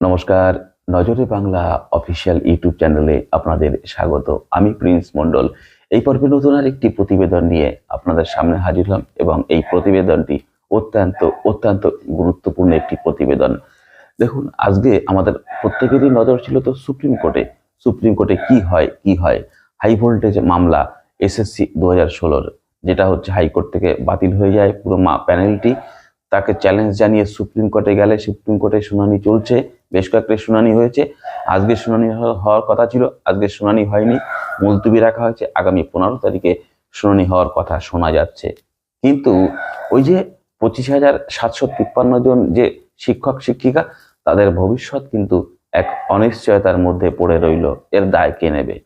নমস্কার, নজরে Bangla official YouTube চ্যানেলে আপনাদের স্বাগত। আমি প্রিন্স মণ্ডল। এই পর্বে নতুন আর একটি প্রতিবেদন নিয়ে আপনাদের সামনে হাজির হলাম এবং এই প্রতিবেদনটি অত্যন্ত অত্যন্ত গুরুত্বপূর্ণ একটি প্রতিবেদন। দেখুন, আজকে আমাদের প্রত্যেকেরই নজর ছিল তো সুপ্রিম কোর্টে। সুপ্রিম কোর্টে কি হয় কি হয়? হাই ভোল্টেজ মামলা এসএসসি দু হাজার ষোলোর, যেটা হচ্ছে হাইকোর্ট থেকে বাতিল হয়ে যায় পুরো মা, প্যানেলটি। তাকে চ্যালেঞ্জ জানিয়ে সুপ্রিম কোর্টে গেলে সুপ্রিম কোর্টে শুনানি চলছে। বেশ কয়েকটি শুনানি হয়েছে। আজকে শুনানি হওয়ার কথা ছিল আজকে শুনানি হয়নি। মুলতুবি রাখা হয়েছে। আগামী পনেরো তারিখে শুনানি হওয়ার কথা শোনা যাচ্ছে। কিন্তু ওই যে পঁচিশ হাজার সাতশো তিপ্পান্ন জন যে শিক্ষক, শিক্ষিকা, তাদের ভবিষ্যৎ কিন্তু এক অনিশ্চয়তার মধ্যে পড়ে রইল। এর দায় কে নেবে?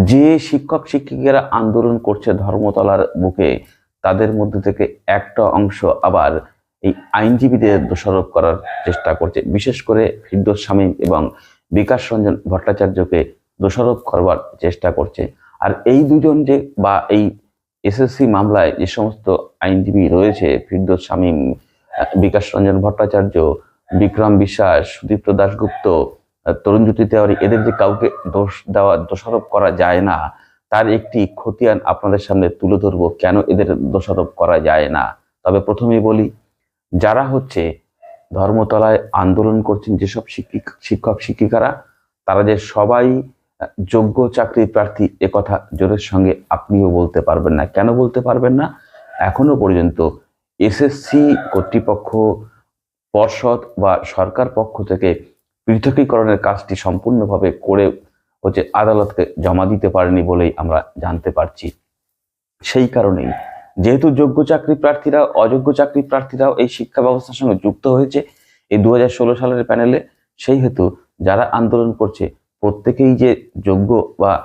যে শিক্ষক, শিক্ষিকারা আন্দোলন করছে ধর্মতলার বুকে, তাদের মধ্যে থেকে একটা অংশ আবার এই আইনজীবীদের দোষারোপ করার চেষ্টা করছে। বিশেষ করে ফিরদোস শামীম এবং বিকাশ রঞ্জন ভট্টাচার্যকে দোষারোপ করবার চেষ্টা করছে। আর এই দুজন যে বা এই এসএসসি মামলায় যে সমস্ত আইনজীবী রয়েছে, ফিরদোস শামীম বিকাশ রঞ্জন ভট্টাচার্য, বিক্রম বিশ্বাস, সুদীপ্ত দাশগুপ্ত তরুণজ্যোতি তেওয়ারি, এদের যে কাউকে দোষ দেওয়া, দোষারোপ করা যায় না, তার একটি খতিয়ান আপনাদের সামনে তুলে ধরবো। কেন এদের দোষারোপ করা যায় না? তবে প্রথমেই বলি যারা হচ্ছে ধর্মতলায় আন্দোলন করছেন, যেসব শিক্ষিক, শিক্ষক, শিক্ষিকারা, তারা যে সবাই যোগ্য চাকরি প্রার্থী একথা জোরের সঙ্গে আপনিও বলতে পারবেন না। কেন বলতে পারবেন না? এখনও পর্যন্ত এসএসসি কর্তৃপক্ষ, পর্ষদ বা সরকার পক্ষ থেকে পৃথকীকরণের কাজটি সম্পূর্ণভাবে করে হচ্ছে আদালতকে জমা দিতে পারেনি বলেই আমরা জানতে পারছি। সেই কারণেই যেহেতু যোগ্য চাকরি প্রার্থীরা, অযোগ্য চাকরি প্রার্থীরাও এই শিক্ষা ব্যবস্থার সঙ্গে যুক্ত হয়েছে। এই দু হাজার ষোলো সালের প্যানেলে সেই হেতু যারা আন্দোলন করছে, প্রত্যেকেই যে যোগ্য বা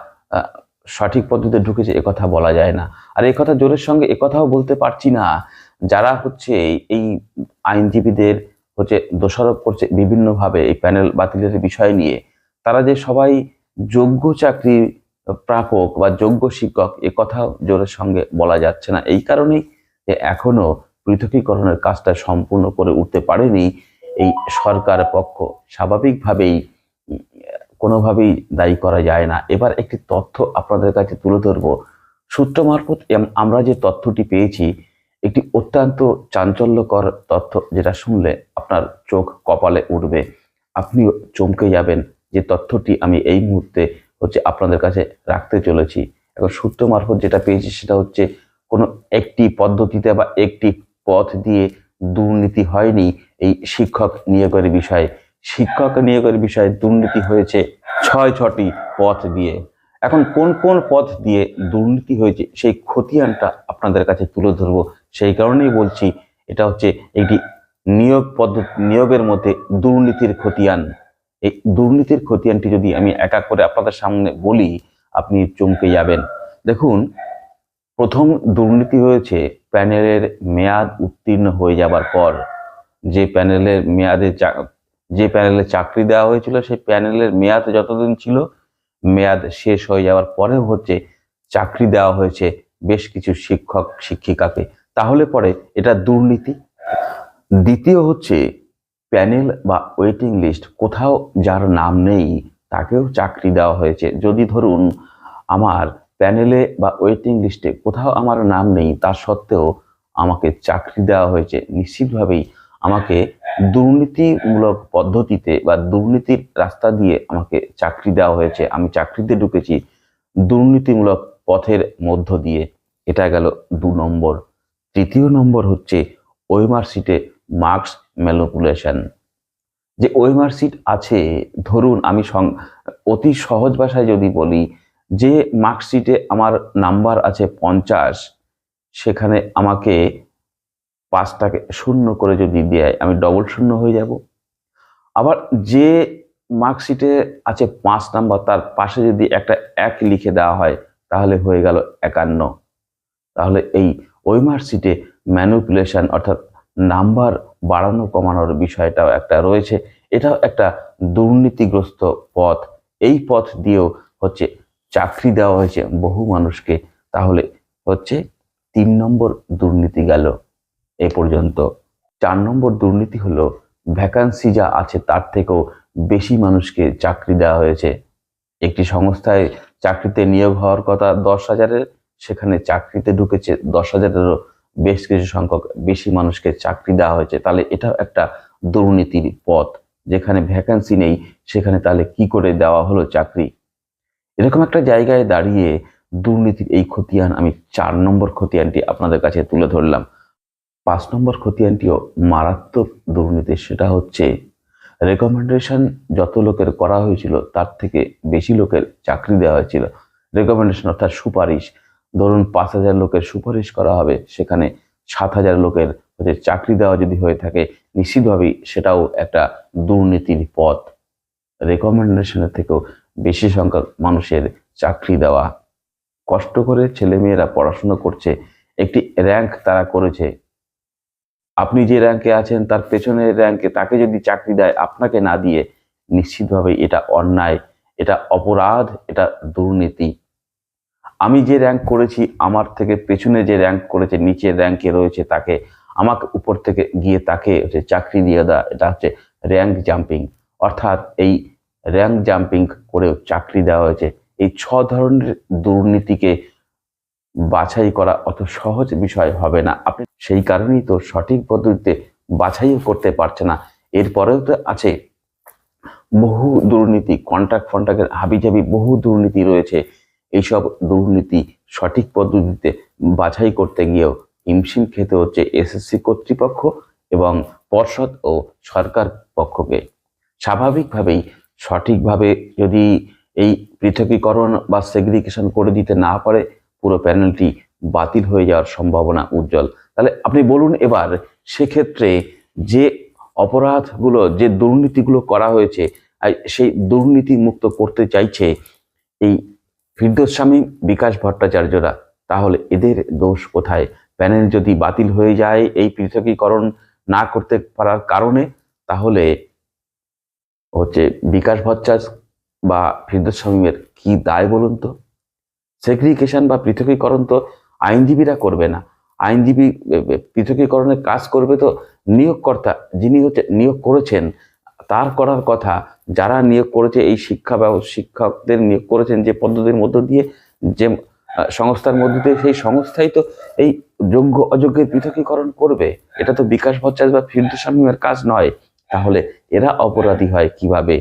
সঠিক পদ্ধতিতে ঢুকেছে একথা বলা যায় না। আর এই কথা জোরের সঙ্গে একথাও বলতে পারছি না। যারা হচ্ছে এই- এই আইনজীবীদের হচ্ছে দোষারোপ করছে বিভিন্নভাবে এই প্যানেল বাতিলের বিষয় নিয়ে, তারা যে সবাই যোগ্য চাকরি প্রাপক বা যোগ্য শিক্ষক এ কথাও জোরের সঙ্গে বলা যাচ্ছে না। এই কারণেই যে এখনও পৃথকীকরণের কাজটা সম্পূর্ণ করে উঠতে পারেনি, এই সরকার পক্ষ স্বাভাবিকভাবেই কোনোভাবেই দায়ী করা যায় না। এবার একটি তথ্য আপনাদের কাছে তুলে ধরবো। সূত্র মারফত আমরা যে তথ্যটি পেয়েছি, একটি অত্যন্ত চাঞ্চল্যকর তথ্য যেটা শুনলে আপনার চোখ কপালে উঠবে। আপনি চমকে যাবেন যে তথ্যটি আমি এই মুহূর্তে হচ্ছে আপনাদের কাছে রাখতে চলেছি। এখন সূত্র মারফত যেটা পেয়েছি সেটা হচ্ছে কোনো একটি পদ্ধতিতে বা একটি পথ দিয়ে দুর্নীতি হয়নি এই শিক্ষক নিয়োগের বিষয়ে। শিক্ষক নিয়োগের বিষয়ে দুর্নীতি হয়েছে ছয় ছটি পথ দিয়ে। এখন কোন কোন পথ দিয়ে দুর্নীতি হয়েছে সেই খতিয়ানটা আপনাদের কাছে তুলে ধরবো। সেই কারণেই বলছি, এটা হচ্ছে একটি নিয়োগ পদ্ধতি নিয়োগের মধ্যে দুর্নীতির খতিয়ান। এই দুর্নীতির খতিয়ানটি যদি আমি একা করে আপনাদের সামনে বলি, আপনি চমকে যাবেন। দেখুন, প্রথম দুর্নীতি হয়েছে প্যানেলের মেয়াদ উত্তীর্ণ হয়ে যাবার পর। যে প্যানেলের মেয়াদে যে প্যানেলে চাকরি দেওয়া হয়েছিল, সেই প্যানেলের মেয়াদ যতদিন ছিল, মেয়াদ শেষ হয়ে যাওয়ার পরেও হচ্ছে চাকরি দেওয়া হয়েছে বেশ কিছু শিক্ষক, শিক্ষিকাকে। তাহলে পরে এটা দুর্নীতি। দ্বিতীয় হচ্ছে প্যানেল বা ওয়েটিং লিস্ট কোথাও যার নাম নেই, তাকেও চাকরি দেওয়া হয়েছে। যদি ধরুন আমার প্যানেলে বা ওয়েটিং লিস্টে কোথাও আমার নাম নেই, তা সত্ত্বেও আমাকে চাকরি দেওয়া হয়েছে। নিশ্চিতভাবেই আমাকে দুর্নীতিমূলক পদ্ধতিতে বা দুর্নীতির রাস্তা দিয়ে আমাকে চাকরি দেওয়া হয়েছে। আমি চাকরিতে ঢুকেছি দুর্নীতিমূলক পথের মধ্য দিয়ে। এটা গেল দু নম্বর। তৃতীয় নম্বর হচ্ছে, ওয়েমার সিটে মার্কস ম্যানিপুলেশন যে ওয়েমার সিট আছে, ধরুন আমি অতি সহজ ভাষায় যদি বলি, যে মার্কশিটে আমার নাম্বার আছে পঞ্চাশ, সেখানে আমাকে পাঁচটাকে শূন্য করে যদি দেয়, আমি ডবল শূন্য হয়ে যাব। আবার যে মার্কশিটে আছে পাঁচ নাম্বার তার পাশে যদি একটা এক লিখে দেওয়া হয়, তাহলে হয়ে গেল একান্ন। তাহলে এই ওই মার্কশিটে ম্যানুপুলেশন অর্থাৎ নাম্বার বাড়ানো কমানোর বিষয়টাও একটা রয়েছে। এটাও একটা দুর্নীতিগ্রস্ত পথ। এই পথ দিয়েও হচ্ছে চাকরি দেওয়া হয়েছে বহু মানুষকে। তাহলে হচ্ছে তিন নম্বর দুর্নীতি গেল এ পর্যন্ত। চার নম্বর দুর্নীতি হলো ভ্যাকান্সি যা আছে তার থেকেও বেশি মানুষকে চাকরি দেওয়া হয়েছে। একটি সংস্থায় চাকরিতে নিয়োগ হওয়ার কথা দশ হাজারের, সেখানে চাকরিতে ঢুকেছে দশ হাজারেরও বেশ কিছু সংখ্যক বেশি মানুষকে চাকরি দেওয়া হয়েছে, তাহলে এটাও একটা দুর্নীতির পথ। যেখানে ভ্যাকান্সি নেই, সেখানে তাহলে কি করে দেওয়া হলো চাকরি? এরকম একটা জায়গায় দাঁড়িয়ে দুর্নীতির এই খতিয়ান, আমি চার নম্বর খতিয়ানটি আপনাদের কাছে তুলে ধরলাম। পাঁচ নম্বর খতিয়ানটিও মারাত্মক দুর্নীতি, সেটা হচ্ছে রেকমেন্ডেশন যত লোকের করা হয়েছিল, তার থেকে বেশি লোকের চাকরি দেওয়া হয়েছিল। রেকমেন্ডেশন অর্থাৎ সুপারিশ ধরুন পাঁচ হাজার লোকের সুপারিশ করা হবে, সেখানে সাত হাজার লোকের হচ্ছে চাকরি দেওয়া যদি হয়ে থাকে, নিশ্চিতভাবেই সেটাও একটা দুর্নীতির পথ। রেকমেন্ডেশনের থেকেও বেশি সংখ্যক মানুষের চাকরি দেওয়া। কষ্ট করে ছেলেমেয়েরা পড়াশুনো করছে, একটি র্যাঙ্ক তারা করেছে। আপনি যে র্যাঙ্কে আছেন, তার পেছনের র্যাঙ্কে তাকে যদি চাকরি দেয়, আপনাকে না দিয়ে, নিশ্চিতভাবে এটা অন্যায়, এটা অপরাধ, এটা দুর্নীতি। আমি যে র্যাঙ্ক করেছি, আমার থেকে পেছনে যে র্যাঙ্ক করেছে নিচের র্যাঙ্কে রয়েছে তাকে আমাকে উপর থেকে গিয়ে তাকে হচ্ছে চাকরি দিয়ে দেওয়া, এটা হচ্ছে র্যাঙ্ক জাম্পিং অর্থাৎ এই র্যাঙ্ক জাম্পিং করেও চাকরি দেওয়া হয়েছে। এই ছ ধরনের দুর্নীতিকে বাছাই করা অত সহজ বিষয় হবে না। আপনি সেই কারণেই তো সঠিক পদ্ধতিতে বাছাইও করতে পারছে না। এরপরেও তো আছে বহু দুর্নীতি কন্ট্রাক্ট ফন্ট্রাক্টের হাবিজাবি বহু দুর্নীতি রয়েছে। এইসব দুর্নীতি সঠিক পদ্ধতিতে বাছাই করতে গিয়েও হিমশিম খেতে হচ্ছে এসএসসি কর্তৃপক্ষ এবং পর্ষদ ও সরকার পক্ষকে। স্বাভাবিকভাবেই সঠিকভাবে যদি এই পৃথকীকরণ বা সেগ্রিগেশন করে দিতে না পারে, পুরো প্যানেলটি বাতিল হয়ে যাওয়ার সম্ভাবনা উজ্জ্বল। তাহলে আপনি বলুন এবার সেক্ষেত্রে যে অপরাধগুলো, যে দুর্নীতিগুলো করা হয়েছে সেই দুর্নীতি মুক্ত করতে চাইছে এই ফিরদোস্বামী বিকাশ ভট্টাচার্যরা, তাহলে এদের দোষ কোথায়? প্যানেল যদি বাতিল হয়ে যায় এই পৃথকীকরণ না করতে পারার কারণে, তাহলে হচ্ছে বিকাশ ভট্টাচার্য বা ফিরদোস্বামীর কি দায় বলুন তো? সেগ্রিগেশন বা পৃথকীকরণ তো আইনজীবীরা করবে না। আইনজীবী পৃথকীকরণের কাজ করবে তো নিয়োগকর্তা, যিনি হচ্ছে নিয়োগ করেছেন তার করার কথা যারা নিয়োগ করেছে, এই শিক্ষা শিক্ষকদের নিয়োগ করেছেন যে পদ্ধতির মধ্য দিয়ে যে সংস্থার মধ্য দিয়ে সেই সংস্থাই তো এই যোগ্য অযোগ্যের পৃথকীকরণ করবে। এটা তো বিকাশ ভট্টাচার্য বা ফিরদুস্বামীর কাজ নয়। তাহলে এরা অপরাধী হয় কীভাবে?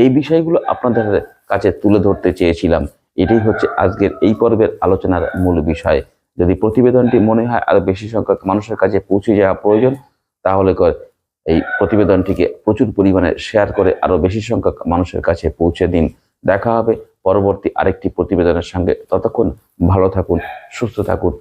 এই বিষয়গুলো আপনাদের কাছে তুলে ধরতে চেয়েছিলাম। এটাই হচ্ছে আজকের এই পর্বের আলোচনার মূল বিষয়। যদি প্রতিবেদনটি মনে হয় আরও বেশি সংখ্যক মানুষের কাছে পৌঁছে যাওয়া প্রয়োজন, তাহলে এই প্রতিবেদনটিকে প্রচুর পরিমাণে শেয়ার করে আরও বেশি সংখ্যক মানুষের কাছে পৌঁছে দিন। দেখা হবে পরবর্তী আরেকটি প্রতিবেদনের সঙ্গে। ততক্ষণ ভালো থাকুন, সুস্থ থাকুন।